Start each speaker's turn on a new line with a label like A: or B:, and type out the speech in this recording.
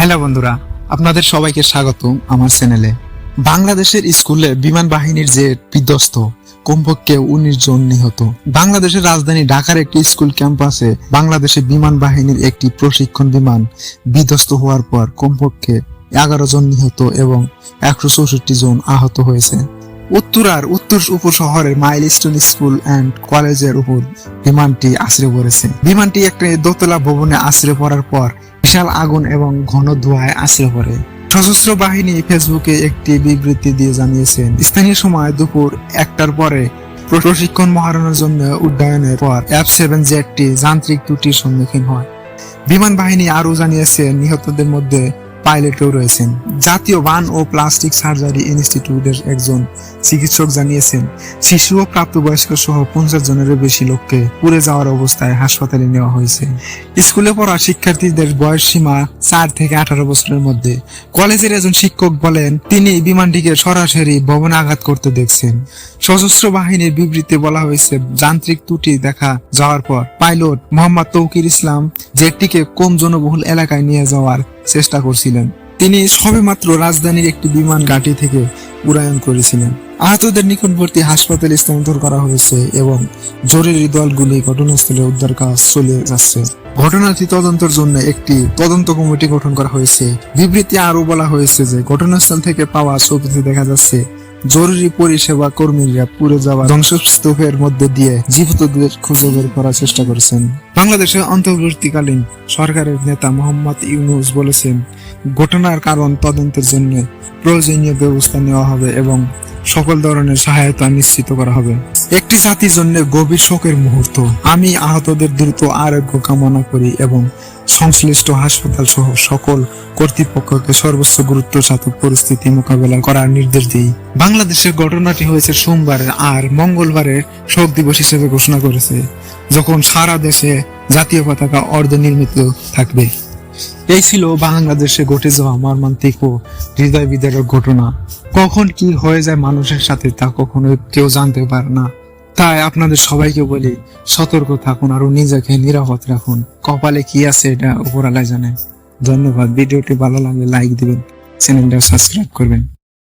A: Hello বন্ধুরা, আপনাদের সবাইকে স্বাগত আমার চ্যানেলে। বাংলাদেশের স্কুলে বিমান বাহিনীর যে বিধ্বস্ত, কমপক্ষে উনিশ জন নিহত। বাংলাদেশের রাজধানী ঢাকার একটি স্কুল ক্যাম্পাসে বাংলাদেশের বিমান বাহিনীর একটি প্রশিক্ষণ বিমান বিধ্বস্ত হওয়ার পর কমপক্ষে এগারো জন নিহত এবং একশো চৌষট্টি জন আহত হয়েছে। উত্তরার উত্তর উপশহরের মাইলস্টোন স্কুল অ্যান্ড কলেজের উপর বিমানটি আশ্রে পড়েছে। বিমানটি একটি দোতলা ভবনে আশ্রে পড়ার পর বিশাল আগুন এবং ঘন ধোঁয়ায় আসে পড়ে। সশস্ত্র বাহিনী ফেসবুকে একটি বিবৃতি দিয়ে জানিয়েছেন স্থানীয় সময় দুপুর একটার পরে প্রশিক্ষণ মহারণের জন্য উড্ডয়নের পর এফ সেভেন জেটটি যান্ত্রিক ত্রুটির সম্মুখীন হয়। বিমান বাহিনী আরও জানিয়েছে, নিহতদের মধ্যে পাইলটও রয়েছেন। জাতীয় বান ও প্লাস্টিক সার্জারি ইনস্টিটিউটের একজন চিকিৎসক জানিয়েছেন, শিশু ও প্রাপ্তবয়স্ক সহ পঞ্চাশ জনেরও বেশি লোককে পুড়ে যাওয়ার অবস্থায় হাসপাতালে নেওয়া হয়েছে। স্কুলে পড়া শিক্ষার্থীদের বয়স সীমা চার থেকে আঠারো বছরের মধ্যে। কলেজের একজন শিক্ষক বলেন, তিনি বিমানটিকে সরাসরি ভবনে আঘাত করতে দেখছেন। সশস্ত্র বাহিনীর বিবৃতি বলা হয়েছে, যান্ত্রিক ত্রুটি দেখা যাওয়ার পর পাইলট মোহাম্মদ তৌকির ইসলাম জেটটিকে কম জনবহুল এলাকায় নিয়ে যাওয়ার চেষ্টা করছিলেন। তিনি সবেমাত্র রাজধানীর একটি বিমান ঘাঁটি থেকে উড়ায়ন করেছিলেন। আহতদের নিকটবর্তী হাসপাতালে স্থানান্তর করা হয়েছে এবং জরুরি দলগুলি ঘটনাস্থলে উদ্ধার কাজ চলে যাচ্ছে। ঘটনাটি তদন্তের জন্য একটি তদন্ত কমিটি গঠন করা হয়েছে। বিবৃতি আরও বলা হয়েছে যে, ঘটনাস্থল থেকে পাওয়া ছবিতে দেখা যাচ্ছে, জরুরি পরিষেবা কর্মীরা পুড়ে যাওয়া ধ্বংসস্তূপের মধ্যে দিয়ে জীবিতদের খুঁজে বের করার চেষ্টা করেছেন। বাংলাদেশের অন্তর্বর্তীকালীন সরকারের নেতা মোহাম্মদ ইউনুস বলেছেন, ঘটনার কারণ তদন্তের জন্য প্রয়োজনীয় ব্যবস্থা নেওয়া হবে এবং সকল ধরনের সহায়তা নিশ্চিত করা হবে। একটি জাতির জন্য গভীর শোকের মুহূর্ত। আমি আহতদের দ্রুত আরোগ্য কামনা করি এবং সংশ্লিষ্ট হাসপাতাল সহ সকল কর্তৃপক্ষকে সর্বোচ্চ গুরুত্বের সাথে পরিস্থিতি মোকাবেলা করার নির্দেশ দিই। বাংলাদেশের ঘটনাটি হয়েছে সোমবার আর মঙ্গলবারের শোক দিবস হিসেবে ঘোষণা করেছে। যখন সারা দেশে জাতীয় পতাকা অর্ধ নির্মিত থাকবে। এই ছিল বাংলাদেশে ঘটে যাওয়া মর্মান্তিক ও হৃদয় বিদারক ঘটনা। কখন কি হয়ে যায় মানুষের সাথে তা কখনো কেউ জানতে পারে না। তাই আপনাদের সবাইকে বলি, সতর্ক থাকুন আর নিজেকে নিরাপদ রাখুন। কপালে কি আছে এটা উপরালায় জানে। ধন্যবাদ। ভিডিওটি ভালো লাগলে লাইক দিবেন চ্যানেলটা সাবস্ক্রাইব করবেন।